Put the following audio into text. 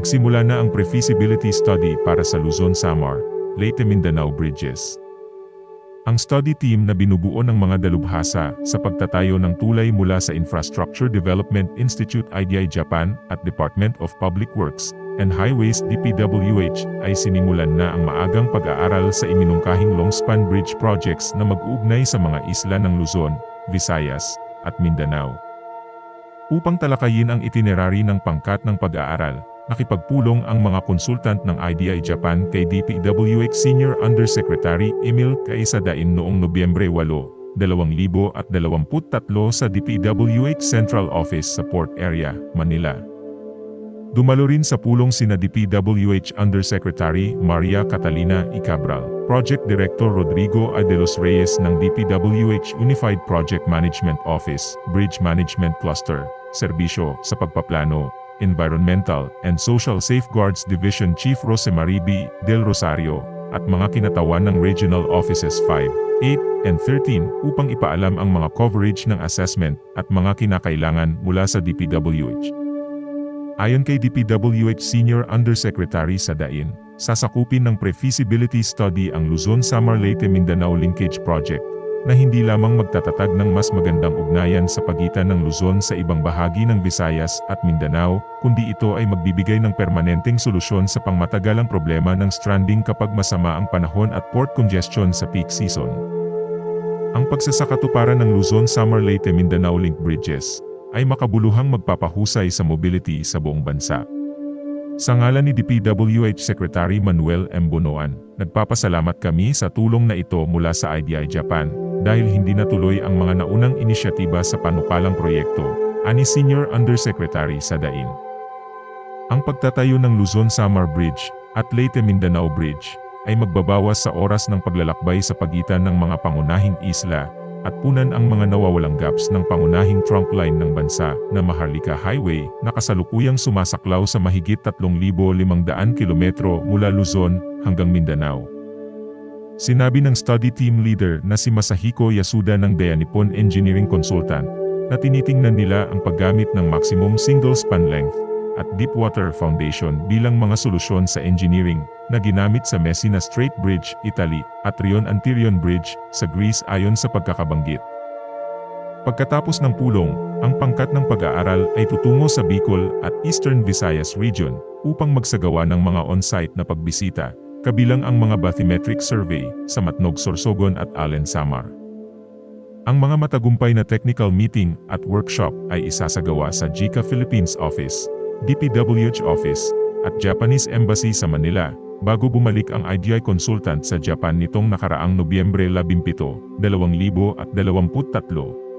nagsimula na ang pre-feasibility study para sa Luzon-Samar, Leyte Mindanao Bridges. Ang study team na binubuo ng mga dalubhasa sa pagtatayo ng tulay mula sa Infrastructure Development Institute IDI Japan at Department of Public Works and Highways DPWH ay sinimulan na ang maagang pag-aaral sa iminungkahing longspan bridge projects na mag-uugnay sa mga isla ng Luzon, Visayas, at Mindanao. Upang talakayin ang itinerary ng pangkat ng pag-aaral, nakipagpulong ang mga konsultant ng IDI Japan kay DPWH Senior Undersecretary Emil Kaisadain noong Nobyembre 8, 2023 sa DPWH Central Office sa Port Area, Manila. Dumalo rin sa pulong sina DPWH Undersecretary Maria Catalina Icabral, Project Director Rodrigo A. De Los Reyes ng DPWH Unified Project Management Office, Bridge Management Cluster, Serbisyo sa Pagpaplano, Environmental and Social Safeguards Division Chief Rosemarie B. Del Rosario, at mga kinatawan ng Regional Offices 5, 8, and 13 upang ipaalam ang mga coverage ng assessment at mga kinakailangan mula sa DPWH. Ayon kay DPWH Senior Undersecretary Sadain, sasakupin ng pre-feasibility study ang Luzon-Samar Leyte Mindanao Linkage Project, na hindi lamang magtatatag ng mas magandang ugnayan sa pagitan ng Luzon sa ibang bahagi ng Visayas at Mindanao, kundi ito ay magbibigay ng permanenteng solusyon sa pangmatagalang problema ng stranding kapag masama ang panahon at port congestion sa peak season. Ang pagsasakatuparan ng Luzon-Samar Leyte Mindanao Link Bridges ay makabuluhang magpapahusay sa mobility sa buong bansa. Sa ngalan ni DPWH Secretary Manuel M. Bonoan, nagpapasalamat kami sa tulong na ito mula sa IDI Japan, dahil hindi natuloy ang mga naunang inisyatiba sa panukalang proyekto, ani Senior Undersecretary Sadain. Ang pagtatayo ng Luzon-Samar Bridge at Leyte Mindanao Bridge ay magbabawas sa oras ng paglalakbay sa pagitan ng mga pangunahing isla at punan ang mga nawawalang gaps ng pangunahing trunk line ng bansa na Maharlika Highway na kasalukuyang sumasaklaw sa mahigit 3,500 kilometro mula Luzon hanggang Mindanao. Sinabi ng study team leader na si Masahiko Yasuda ng Dayanipon Engineering Consultant na tinitingnan nila ang paggamit ng maximum single span length at Deepwater Foundation bilang mga solusyon sa engineering na ginamit sa Messina Strait Bridge, Italy, at Rion Antirion Bridge, sa Greece ayon sa pagkakabanggit. Pagkatapos ng pulong, ang pangkat ng pag-aaral ay tutungo sa Bicol at Eastern Visayas Region upang magsagawa ng mga on-site na pagbisita, kabilang ang mga bathymetric survey sa Matnog Sorsogon at Allen Samar. Ang mga matagumpay na technical meeting at workshop ay isasagawa sa JICA Philippines Office, DPWH Office, at Japanese Embassy sa Manila, bago bumalik ang IDI consultant sa Japan nitong nakaraang Nobyembre 17, 2023.